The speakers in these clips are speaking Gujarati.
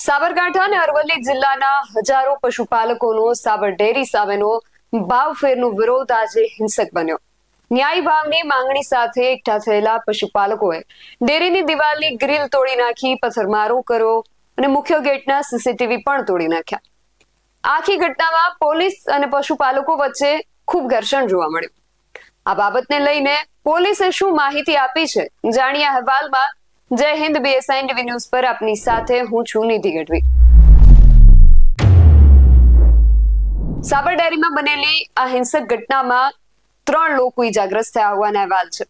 સાબરકાંઠા અને અરવલ્લી જિલ્લાના હજારો પશુપાલકોનો સાબર ડેરી સામેનો ભાવફેરનો વિરોધ આજે હિંસક બન્યો. ન્યાય ભાવની માંગણી સાથે એકઠા થયેલા પશુપાલકોએ ડેરીની દિવાલની ગ્રીલ તોડી નાખી, પથ્થરમારો કર્યો અને મુખ્ય ગેટના સીસીટીવી પણ તોડી નાખ્યા. આખી ઘટનામાં પોલીસ અને પશુપાલકો વચ્ચે ખૂબ ઘર્ષણ જોવા મળ્યું. આ બાબતને લઈને પોલીસે શું માહિતી આપી છે, જાણીએ અહેવાલમાં જય હિન્દ બીએસઆઈ ટીવી ન્યૂઝ પર આપની સાથે હું છું નિધિ ગઢવી. સાબર ડેરીમાં બનેલી આ હિંસક ઘટનામાં ત્રણ લોકો ઈજાગ્રસ્ત થયા હોવાના અહેવાલ છે.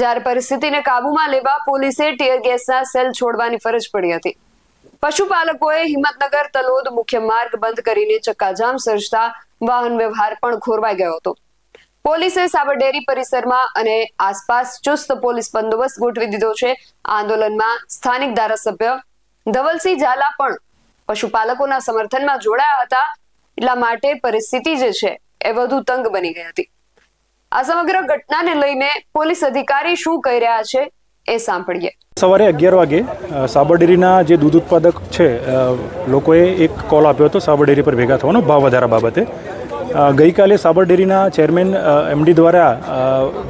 જ્યારે પરિસ્થિતિને કાબૂમાં લેવા પોલીસે ટીયર ગેસના સેલ છોડવાની ફરજ પડી હતી. પશુપાલકોએ હિંમતનગર તલોદ મુખ્ય માર્ગ બંધ કરીને ચક્કાજામ સર્જતા વાહન વ્યવહાર પણ ખોરવાઈ ગયો હતો. પોલીસે સાબરડેરી પરિસરમાં અને આસપાસ ચુસ્ત પોલીસ બંદોબસ્ત ગોઠવી દીધો છે. આંદોલનમાં સ્થાનિક ધારાસભ્ય ધવલસિંહ ઝાલા પણ પશુપાલકોના સમર્થનમાં જોડાયા હતા. એટલા માટે પરિસ્થિતિ જે છે એ વધુ તંગ બની ગઈ હતી. આ સમગ્ર ઘટનાને લઈને પોલીસ અધિકારી શું કહી રહ્યા છે એ સાંભળીએ. સવારે અગિયાર વાગે સાબરડેરીના જે દૂધ ઉત્પાદક છે લોકોએ એક કોલ આપ્યો હતો સાબરડેરી પર ભેગા થવાનો. ભાવ વધારા બાબતે ગઈકાલે સાબર ડેરીના ચેરમેન એમડી દ્વારા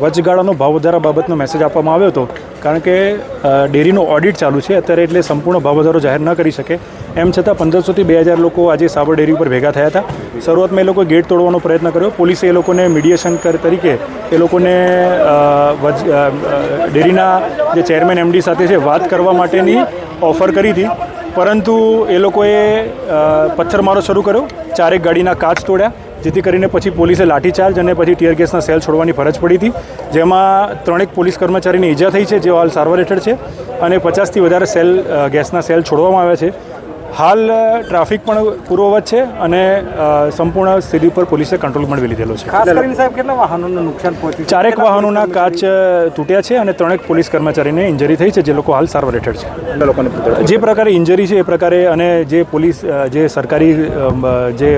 વચગાળાનો ભાવ વધારા બાબતનો મેસેજ આપવામાં આવ્યો હતો. કારણ કે ડેરીનો ઓડિટ ચાલુ છે, અત્યારે એટલે સંપૂર્ણ ભાવ વધારો જાહેર ન કરી શકે. એમ છતાં પંદરસોથી બે હજાર લોકો આજે સાબર ડેરી ઉપર ભેગા થયા હતા. શરૂઆતમાં એ લોકોએ ગેટ તોડવાનો પ્રયત્ન કર્યો. પોલીસે એ લોકોને મીડિયેશન તરીકે એ લોકોને ડેરીના જે ચેરમેન, એમડી સાથે છે વાત કરવા માટેની ઓફર કરી હતી. પરંતુ એ લોકોએ પથ્થરમારો શરૂ કર્યો. ચારેક ગાડીના કાચ તોડ્યા. જેથી કરીને પછી પોલીસે લાઠીચાર્જ અને પછી ટીયર ગેસના સેલ છોડવાની ફરજ પડી હતી જેમાં ત્રણેક પોલીસ કર્મચારીને ઈજા થઈ છે જેઓ હાલ સારવાર હેઠળ છે અને પચાસથી વધારે સેલ ગેસના સેલ છોડવામાં આવ્યા છે. હાલ ટ્રાફિક પણ પૂર્વવત છે અને સંપૂર્ણ સ્થિતિ પર પોલીસે કંટ્રોલ મેળવી લીધેલો છે. ખાસ કરીને સાહેબ કેટલા વાહનોને નુકસાન પહોંચ્યું ચારેક વાહનોના કાચ તૂટ્યા છે અને ત્રણેક પોલીસ કર્મચારીને ઇન્જરી થઈ છે જે લોકો હાલ સારવાર હેઠળ છે. લોકોને જે પ્રકારે ઇન્જરી છે એ પ્રકારે અને જે પોલીસ જે સરકારી જે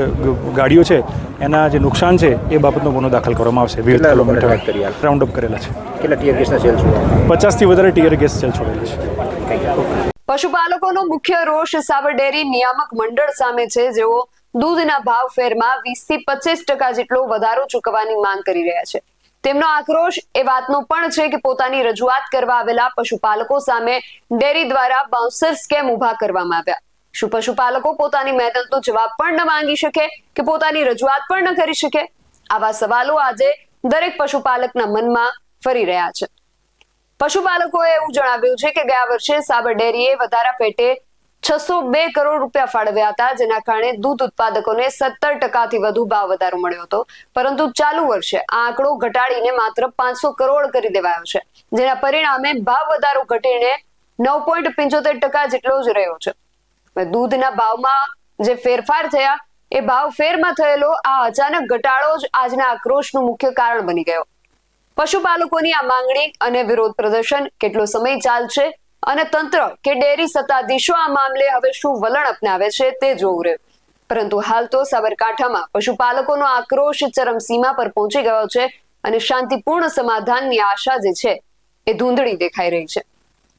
ગાડીઓ છે એના જે નુકસાન છે એ બાબતનો ગુનો દાખલ કરવામાં આવશે. વિવિધ કિલોમીટર? રાઉન્ડ અપ કરેલા છે. કેટલા ટીયર ગેસના સેલ પચાસથી વધારે ટીયર ગેસ સેલ છોડેલા છે. પશુપાલકોનો મુખ્ય રોષ સાબર ડેરી નિયામક મંડળ સામે છે. જેઓ દૂધના ભાવ ફેરમાં વીસથી પચીસ ટકા જેટલો વધારો ચૂકવવાની માંગ કરી રહ્યા છે. તેમનો આક્રોશ એ વાતનો પણ છે કે પોતાની રજૂઆત કરવા આવેલા પશુપાલકો સામે ડેરી દ્વારા બાઉન્સર સ્કેમ ઊભા કરવામાં આવ્યા? શું પશુપાલકો પોતાની મહેનતનો જવાબ પણ ન માંગી શકે કે પોતાની રજૂઆત પણ ન કરી શકે. આવા સવાલો આજે દરેક પશુપાલકના મનમાં ફરી રહ્યા છે. પશુપાલકોએ એવું જણાવ્યું છે કે ગયા વર્ષે સાબર ડેરીએ વધારા પેટે છસો બે કરોડ રૂપિયા ફાળવ્યા હતા, જેના કારણે દૂધ ઉત્પાદકોને સત્તર ટકાથી વધુ ભાવ વધારો મળ્યો હતો. પરંતુ ચાલુ વર્ષે આ આંકડો ઘટાડીને માત્ર પાંચસો કરોડ કરી દેવાયો છે, જેના પરિણામે ભાવ વધારો ઘટીને નવ પોઈન્ટ પંચોતેર ટકા જેટલો જ રહ્યો છે. દૂધના ભાવમાં જે ફેરફાર થયા, એ ભાવ ફેરમાં થયેલો આ અચાનક ઘટાડો જ આજના આક્રોશનું મુખ્ય કારણ બની ગયો. પશુપાલકોની આ માંગણી અને વિરોધ પ્રદર્શન કેટલો સમય ચાલશે અને તંત્ર કે ડેરી સત્તાધીશો આ મામલે હવે શું વલણ અપનાવે છે તે જોવું રહ્યું. પરંતુ હાલ તો સાબરકાંઠામાં પશુપાલકોનો આક્રોશ ચરમસીમા પર પહોંચી ગયો છે અને શાંતિપૂર્ણ સમાધાનની આશા જે છે, એ ધૂંધળી દેખાઈ રહી છે.